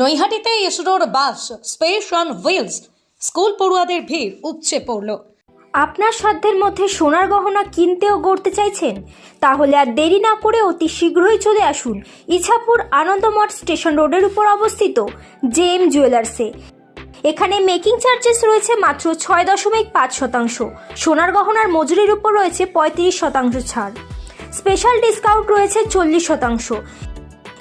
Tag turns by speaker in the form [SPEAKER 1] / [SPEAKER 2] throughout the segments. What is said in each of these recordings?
[SPEAKER 1] নৈহাটিতে ইসরোর bus space on wheels school পড়ুয়াদের ভিড় উপচে পড়ল।
[SPEAKER 2] আপনার সাধ্যের মধ্যে সোনার গহনা কিনতে ও গড়তে চাইছেন? তাহলে আর দেরি না করে অতি শীঘ্রই চলে আসুন ইছাপুর আনন্দমঠ স্টেশন রোডের উপর অবস্থিত জে এম জুয়েলার্সে। এখানে মেকিং চার্জেস রয়েছে মাত্র ছয় দশমিক পাঁচ শতাংশ। সোনার গহনার মজুরির উপর রয়েছে পঁয়ত্রিশ শতাংশ ছাড়। স্পেশাল ডিসকাউন্ট রয়েছে চল্লিশ শতাংশ।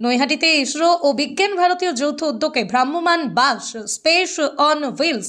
[SPEAKER 1] নৈহাটিতে ইসরো ও বিজ্ঞান ভারতীয় যৌথ উদ্যোগে ভ্রাম্যমাণ বাস, স্পেস অন হুইলস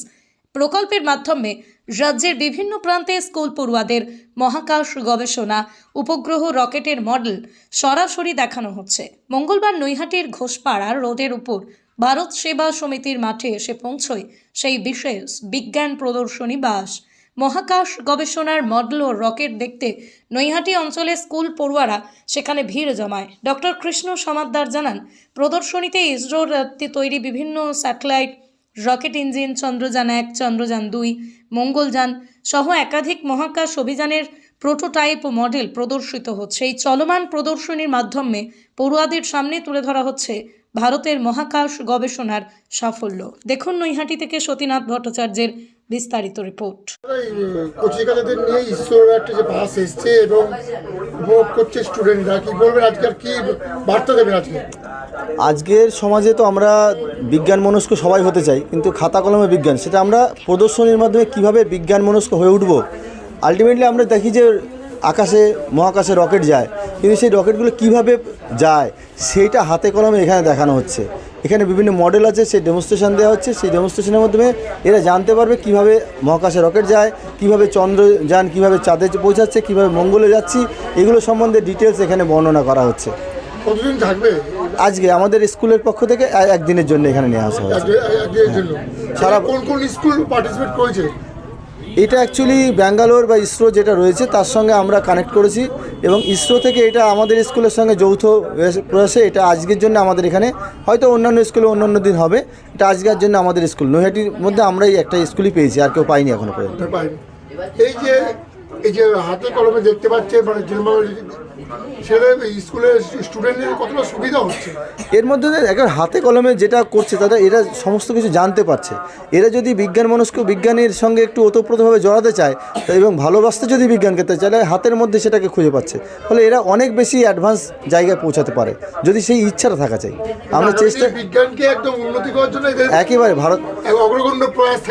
[SPEAKER 1] প্রকল্পের মাধ্যমে রাজ্যের বিভিন্ন প্রান্তে স্কুল পড়ুয়াদের মহাকাশ গবেষণা, উপগ্রহ, রকেটের মডেল সরাসরি দেখানো হচ্ছে। মঙ্গলবার নৈহাটির ঘোষপাড়া রোডের উপর ভারত সেবা সমিতির মাঠে এসে পৌঁছয় সেই বিশেষ বিজ্ঞান প্রদর্শনী বাস। মহাকাশ গবেষণার মডেল ও রকেট দেখতে নৈহাটি অঞ্চলে স্কুল পড়ুয়ারা সেখানে ভিড় জমায়। ডক্টর কৃষ্ণ সমাদ্দার জানান, প্রদর্শনীতে ইসরোর তৈরি বিভিন্ন স্যাটেলাইট, রকেট ইঞ্জিন, চন্দ্রযান এক, চন্দ্রযান দুই, মঙ্গলযান সহ একাধিক মহাকাশ অভিযানের প্রোটোটাইপ মডেল প্রদর্শিত হচ্ছে। এই চলমান প্রদর্শনীর মাধ্যমে পড়ুয়াদের সামনে তুলে ধরা হচ্ছে ভারতের মহাকাশ গবেষণার সাফল্য। দেখুন নৈহাটি থেকে সতীনাথ ভট্টাচার্যের বিস্তারিত রিপোর্ট
[SPEAKER 3] কচিকাচাদের নিয়ে ইসরোর একটা যে বাস এসছে এবং উপভোগ করছে স্টুডেন্টরা কি বলবেন আজকাল কি বার্তা দেবেন আজকে?
[SPEAKER 4] আজকের সমাজে তো আমরা বিজ্ঞান মনস্ক সবাই হতে চাই কিন্তু খাতা কলমে বিজ্ঞান সেটা আমরা প্রদর্শনীর মাধ্যমে কীভাবে বিজ্ঞান মনস্ক হয়ে উঠব? আলটিমেটলি আমরা দেখি যে আকাশে মহাকাশে রকেট যায় কিন্তু সেই রকেটগুলো কীভাবে যায় সেইটা হাতে কলমে এখানে দেখানো হচ্ছে। এখানে বিভিন্ন মডেল আছে সেই ডেমনস্ট্রেশন দেওয়া হচ্ছে। সেই ডেমনস্ট্রেশনের মাধ্যমে এরা জানতে পারবে কীভাবে মহাকাশে রকেট যায় কীভাবে চন্দ্রযান কীভাবে চাঁদে পৌঁছাচ্ছে কীভাবে মঙ্গলে যাচ্ছি এগুলো সম্বন্ধে ডিটেলস এখানে বর্ণনা করা হচ্ছে।
[SPEAKER 3] কতদিন থাকবে?
[SPEAKER 4] আজকে আমাদের স্কুলের পক্ষ থেকে একদিনের জন্য এখানে নিয়ে আসা হয়েছে।
[SPEAKER 3] জন্য।
[SPEAKER 4] সারা-
[SPEAKER 3] কোন কোন স্কুল পার্টিসিপেট করেছে?
[SPEAKER 4] এটা অ্যাকচুয়ালি ব্যাঙ্গালোর বা ইসরো যেটা রয়েছে, তার সঙ্গে আমরা কানেক্ট করেছি এবং ইসরো থেকে এটা আমাদের স্কুলের সঙ্গে যৌথ প্রয়াস- এটা আজকের জন্য আমাদের এখানে, হয়তো অন্যান্য স্কুলে অন্যান্য অন্য দিন হবে, এটা আজকের জন্য আমাদের স্কুল। নৈহাটির মধ্যে আমরাই একটা স্কুলই পেয়েছি, আর কেউ পাইনি এখনও পর্যন্ত।
[SPEAKER 3] এই যে হাতে কলমে দেখতে পাচ্ছে মানে জেনারেল ছেলে স্কুলের স্টুডেন্টদের কতটা সুবিধা হচ্ছে?
[SPEAKER 4] এর মধ্যে একবার হাতে কলমে যেটা করছে তারা এরা সমস্ত কিছু জানতে পারছে। এরা যদি বিজ্ঞান মনস্ক বিজ্ঞানের সঙ্গে একটু ওতপ্রোতভাবে জড়াতে চায় এবং ভালোবাসতে যদি বিজ্ঞান খেতে চায় তাহলে হাতের মধ্যে সেটাকে খুঁজে পাচ্ছে। ফলে এরা অনেক বেশি অ্যাডভান্স জায়গায় পৌঁছাতে পারে যদি সেই ইচ্ছাটা থাকা চাই। আমরা চেষ্টা
[SPEAKER 3] বিজ্ঞানকে একদম উন্নতি করার জন্য
[SPEAKER 4] একেবারে ভারত
[SPEAKER 3] অগ্রগণ্য প্রয়াস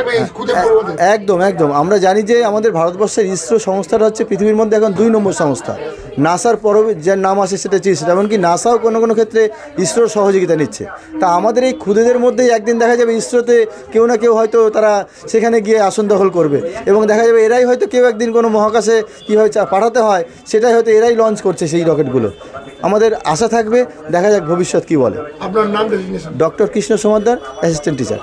[SPEAKER 3] পড়ুয়াদের
[SPEAKER 4] একদম একদম। আমরা জানি যে আমাদের ভারতবর্ষের ইসরো সংস্থাটা হচ্ছে পৃথিবীর মধ্যে এখন দুই নম্বর সংস্থা। নাসার পর যার নাম আসে সেটা হচ্ছে ইসরো এমনকি নাসাও কোনো কোনো ক্ষেত্রে ইসরোর সহযোগিতা নিচ্ছে। তা আমাদের এই ক্ষুদেদের মধ্যেই একদিন দেখা যাবে ইসরোতে কেউ না কেউ হয়তো তারা সেখানে গিয়ে আসন দখল করবে। এবং দেখা যাবে এরাই হয়তো কেউ একদিন কোনো মহাকাশে কীভাবে চা- পাঠাতে হয় সেটাই হয়তো এরাই লঞ্চ করছে সেই রকেটগুলো। আমাদের আশা থাকবে দেখা যাক ভবিষ্যৎ কী বলে।
[SPEAKER 3] আপনার নাম
[SPEAKER 4] doctor Krishna Samaddar assistant teacher